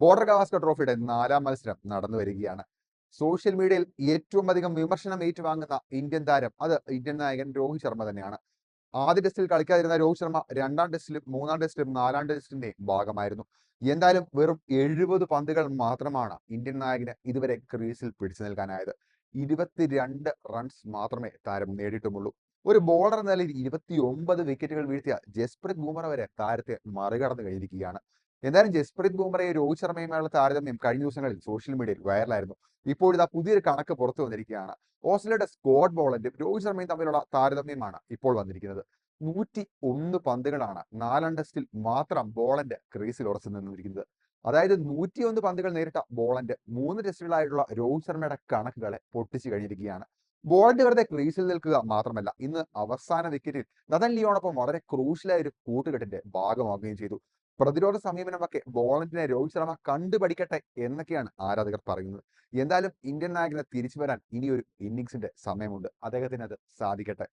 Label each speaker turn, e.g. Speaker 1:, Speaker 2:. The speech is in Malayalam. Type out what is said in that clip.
Speaker 1: ബോർഡർ ഗവാസ്കർ ട്രോഫിയുടെ നാലാം മത്സരം നടന്നു വരികയാണ്. സോഷ്യൽ മീഡിയയിൽ ഏറ്റവും അധികം വിമർശനം ഏറ്റുവാങ്ങുന്ന ഇന്ത്യൻ താരം അത് ഇന്ത്യൻ നായകൻ രോഹിത് ശർമ്മ തന്നെയാണ്. ആദ്യ ടെസ്റ്റിൽ കളിക്കാതിരുന്ന രോഹിത് ശർമ്മ രണ്ടാം ടെസ്റ്റിലും മൂന്നാം ടെസ്റ്റിലും നാലാം ടെസ്റ്റിന്റെയും ഭാഗമായിരുന്നു. എന്തായാലും വെറും എഴുപത് പന്തുകൾ മാത്രമാണ് ഇന്ത്യൻ നായകന് ഇതുവരെ ക്രീസിൽ പിടിച്ചു നിൽക്കാനായത്. ഇരുപത്തിരണ്ട് റൺസ് മാത്രമേ താരം നേടിയിട്ടുമുള്ളൂ. ഒരു ബോളർ എന്ന നിലയിൽ ഇരുപത്തി ഒമ്പത് വിക്കറ്റുകൾ വീഴ്ത്തിയ ജസ്പ്രീത് ബൂമറ വരെ താരത്തെ മറികടന്നു കഴിഞ്ഞിരിക്കുകയാണ്. എന്തായാലും ജസ്പ്രീത് ബുംറയും രോഹിത് ശർമ്മയുമായുള്ള താരതമ്യം കഴിഞ്ഞ ദിവസങ്ങളിൽ സോഷ്യൽ മീഡിയയിൽ വൈറലായിരുന്നു. ഇപ്പോഴിതാ പുതിയൊരു കണക്ക് പുറത്തു വന്നിരിക്കുകയാണ്. ഓസ്ട്രേലിയയുടെ സ്കോഡ് ബോളന്റും രോഹിത് ശർമ്മയും തമ്മിലുള്ള താരതമ്യമാണ് ഇപ്പോൾ വന്നിരിക്കുന്നത്. നൂറ്റി ഒന്ന് പന്തുകളാണ് നാലാം ടെസ്റ്റിൽ മാത്രം ബോളന്റ് ക്രീസിൽ ഉറച്ചു നിന്നിരിക്കുന്നത്. അതായത് നൂറ്റിയൊന്ന് പന്തുകൾ നേരിട്ട ബോളന്റ് മൂന്ന് ടെസ്റ്റുകളായിട്ടുള്ള രോഹിത് ശർമ്മയുടെ കണക്കുകളെ പൊട്ടിച്ചു കഴിഞ്ഞിരിക്കുകയാണ്. ബോളന്റ് വെറുതെ ക്രീസിൽ നിൽക്കുക മാത്രമല്ല ഇന്ന് അവസാന വിക്കറ്റിൽ നദൻ ലിയോണൊപ്പം വളരെ ക്രൂഷ്യലായ ഒരു കൂട്ടുകെട്ടിന്റെ ഭാഗമാവുകയും ചെയ്തു. പ്രതിരോധ സമീപനമൊക്കെ ബോളന്റിനെ രോഹിത് ശർമ്മ കണ്ടുപഠിക്കട്ടെ എന്നൊക്കെയാണ് ആരാധകർ പറയുന്നത്. എന്തായാലും ഇന്ത്യൻ നായകനെ തിരിച്ചു വരാൻ ഇനിയൊരു ഇന്നിങ്സിന്റെ സമയമുണ്ട്. അദ്ദേഹത്തിന് അത് സാധിക്കട്ടെ.